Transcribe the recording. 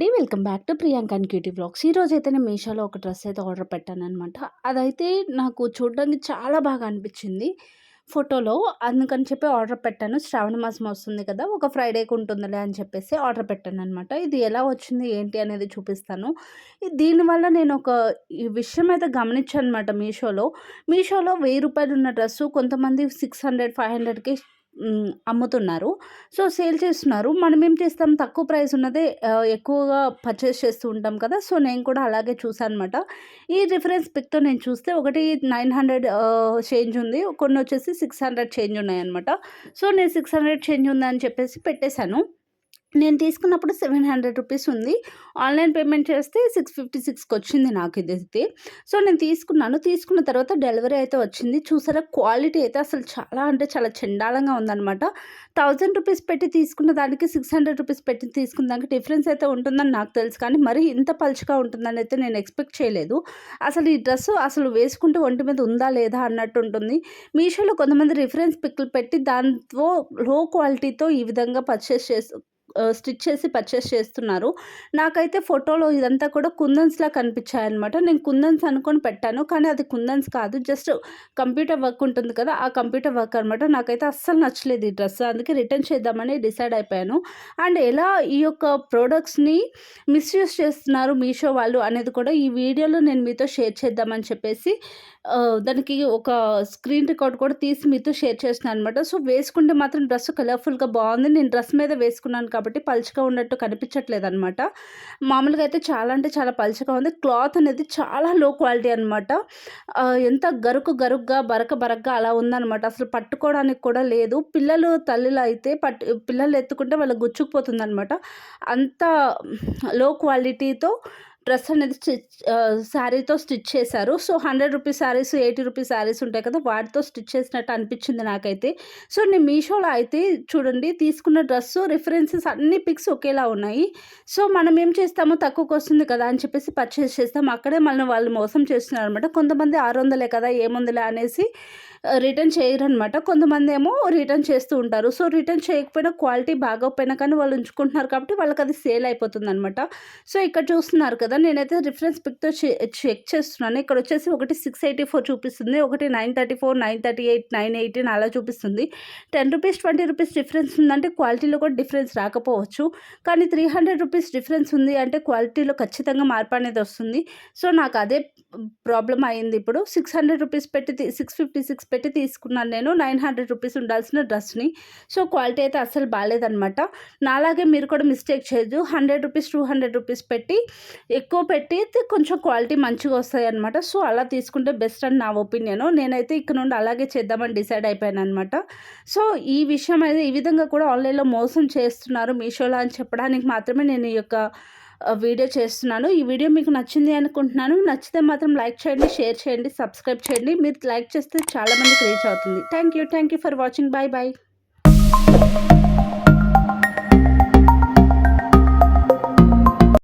అండి. Welcome back to Priyanka and cutie blogs ఈరోజు అయితే నేను మీషోలో ఒక డ్రెస్ అయితే ఆర్డర్ పెట్టాను అనమాట అదైతే నాకు చూడడానికి చాలా బాగా అనిపించింది ఫోటోలో. అందుకని చెప్పి ఆర్డర్ పెట్టాను. శ్రావణ మాసం వస్తుంది కదా ఒక ఫ్రైడేకి ఉంటుందిలే అని చెప్పేసి ఆర్డర్ పెట్టాను అనమాట ఇది ఎలా వచ్చింది ఏంటి అనేది చూపిస్తాను. దీనివల్ల నేను ఒక ఈ విషయం అయితే గమనించాను అనమాట మీషోలో. మీషోలో వెయ్యి రూపాయలు ఉన్న డ్రెస్సు కొంతమంది సిక్స్ హండ్రెడ్ ఫైవ్ హండ్రెడ్కి అమ్ముతున్నారు. సో సేల్ చేస్తున్నారు. మనం ఏం చేస్తాం? తక్కువ ప్రైస్ ఉన్నదే ఎక్కువగా పర్చేస్ చేస్తూ ఉంటాం కదా! సో నేను కూడా అలాగే చూసాను అనమాట ఈ రిఫరెన్స్ పిక్తో నేను చూస్తే ఒకటి నైన్ హండ్రెడ్ చేంజ్ ఉంది. కొన్ని వచ్చేసి సిక్స్ హండ్రెడ్ చేంజ్ ఉన్నాయన్నమాట. సో నేను సిక్స్ హండ్రెడ్ చేంజ్ ఉందని చెప్పేసి పెట్టేశాను. నేను తీసుకున్నప్పుడు సెవెన్ హండ్రెడ్ రూపీస్ ఉంది. ఆన్లైన్ పేమెంట్ చేస్తే సిక్స్ ఫిఫ్టీ సిక్స్కి వచ్చింది నాకు ఇది అయితే. సో నేను తీసుకున్నాను. తీసుకున్న తర్వాత డెలివరీ అయితే వచ్చింది. చూసారా? క్వాలిటీ అయితే అసలు చాలా అంటే చాలా చండాలంగా ఉందన్నమాట. థౌజండ్ రూపీస్ పెట్టి తీసుకున్న దానికి సిక్స్ హండ్రెడ్ రూపీస్ పెట్టి తీసుకున్న దానికి డిఫరెన్స్ అయితే ఉంటుందని నాకు తెలుసు. కానీ మరీ ఇంత పలుచగా ఉంటుందని అయితే నేను ఎక్స్పెక్ట్ చేయలేదు. అసలు ఈ డ్రెస్ అసలు వేసుకుంటే ఒంటి మీద ఉందా లేదా అన్నట్టు ఉంటుంది. మీషోలో కొంతమంది రిఫరెన్స్ పిక్లు పెట్టి దాంతో లో క్వాలిటీతో ఈ విధంగా పర్చేస్ చేసు స్టిచ్ చేసి పర్చేస్ చేస్తున్నారు. నాకైతే ఫోటోలో ఇదంతా కూడా కుందన్స్లా కనిపించాయనమాట నేను కుందన్స్ అనుకొని పెట్టాను కానీ అది కుందన్స్ కాదు. జస్ట్ కంప్యూటర్ వర్క్ ఉంటుంది కదా ఆ కంప్యూటర్ వర్క్ అనమాట నాకైతే అస్సలు నచ్చలేదు ఈ డ్రెస్. అందుకే రిటర్న్ చేద్దామని డిసైడ్ అయిపోయాను. అండ్ ఎలా ఈ యొక్క ప్రోడక్ట్స్ని మిస్యూజ్ చేస్తున్నారు మీషో వాళ్ళు అనేది కూడా ఈ వీడియోలో నేను మీతో షేర్ చేద్దామని చెప్పేసి దానికి ఒక స్క్రీన్ రికార్డ్ కూడా తీసి మీతో షేర్ చేస్తున్నాను అనమాట సో వేసుకుంటే మాత్రం డ్రెస్ కలర్ఫుల్గా బాగుంది. నేను డ్రెస్ మీద వేసుకున్నాను కాబట్టి పలుచగా ఉన్నట్టు కనిపించట్లేదు అనమాట మామూలుగా అయితే చాలా అంటే చాలా పలుచగా ఉంది. క్లాత్ అనేది చాలా లో క్వాలిటీ అనమాట ఎంత గరుకు గరుగ్గా బరక బరగ్గా అలా ఉందనమాట అసలు పట్టుకోవడానికి కూడా లేదు. పిల్లలు తల్లిలో అయితే పట్టు పిల్లలు ఎత్తుకుంటే వాళ్ళకి గుచ్చుకుపోతుంది అనమాట అంత లో క్వాలిటీతో డ్రెస్ అనేది స్టిచ్ శారీతో స్టిచ్ చేశారు. So hundred rupees saris eighty rupees saris ఉంటాయి కదా వాటితో స్టిచ్ చేసినట్టు అనిపించింది నాకైతే. సో నేను మీషోలో అయితే చూడండి తీసుకున్న డ్రెస్ రిఫరెన్సెస్ అన్ని పిక్స్ ఒకేలా ఉన్నాయి. సో మనం ఏం చేస్తామో తక్కువకి వస్తుంది కదా అని చెప్పేసి పర్చేస్ చేస్తాం. అక్కడే మనం వాళ్ళు మోసం చేస్తున్నారు అనమాట కొంతమంది ఆరు వందలే కదా ఏముందిలే అనేసి రిటర్న్ చేయరనమాట కొంతమంది ఏమో రిటర్న్ చేస్తూ ఉంటారు. సో రిటర్న్ చేయకపోయినా క్వాలిటీ బాగోకపోయినా కానీ వాళ్ళు ఉంచుకుంటున్నారు కాబట్టి వాళ్ళకి అది సేల్ అయిపోతుంది అనమాట సో ఇక్కడ చూస్తున్నారు కదా నేనైతే రిఫరెన్స్ పిక్తో చెక్ చేస్తున్నాను. ఇక్కడ వచ్చేసి ఒకటి సిక్స్ ఎయిటీ ఫోర్ చూపిస్తుంది ఒకటి nine thirty four nine thirty eight nine eighteen అలా చూపిస్తుంది. Ten rupees twenty rupees difference ఉందంటే క్వాలిటీలో కూడా డిఫరెన్స్ రాకపోవచ్చు. కానీ త్రీ హండ్రెడ్ రూపీస్ డిఫరెన్స్ ఉంది అంటే క్వాలిటీలో ఖచ్చితంగా మార్పు అనేది వస్తుంది. సో నాకు అదే ప్రాబ్లం అయింది ఇప్పుడు. సిక్స్ హండ్రెడ్ రూపీస్ పెట్టి సిక్స్ ఫిఫ్టీ సిక్స్ పెట్టి తీసుకున్నాను నేను. నైన్ హండ్రెడ్ రూపీస్ ఉండాల్సిన డ్రెస్ని సో క్వాలిటీ అయితే అస్సలు బాగాలేదనమాట నాలాగే మీరు కూడా మిస్టేక్ చేయొద్దు. Hundred rupees two hundred rupees పెట్టి ఎక్కువ పెట్టి కొంచెం క్వాలిటీ మంచిగా వస్తాయి అనమాట సో అలా తీసుకుంటే బెస్ట్ అని నా ఒపీనియన్. నేనైతే ఇక్కడ నుండి అలాగే చేద్దామని డిసైడ్ అయిపోయాను అనమాట సో ఈ విషయం అయితే ఈ విధంగా కూడా ఆన్లైన్లో మోసం చేస్తున్నారు మీషోలో అని చెప్పడానికి మాత్రమే నేను ఈ యొక్క వీడియో చేస్తున్నాను. ఈ వీడియో మీకు నచ్చింది అనుకుంటున్నాను. నచ్చితే మాత్రం లైక్ చేయండి షేర్ చేయండి సబ్స్క్రైబ్ చేయండి. మీరు లైక్ చేస్తే చాలామందికి రీచ్ అవుతుంది. Thank you. Thank you for watching. Bye bye.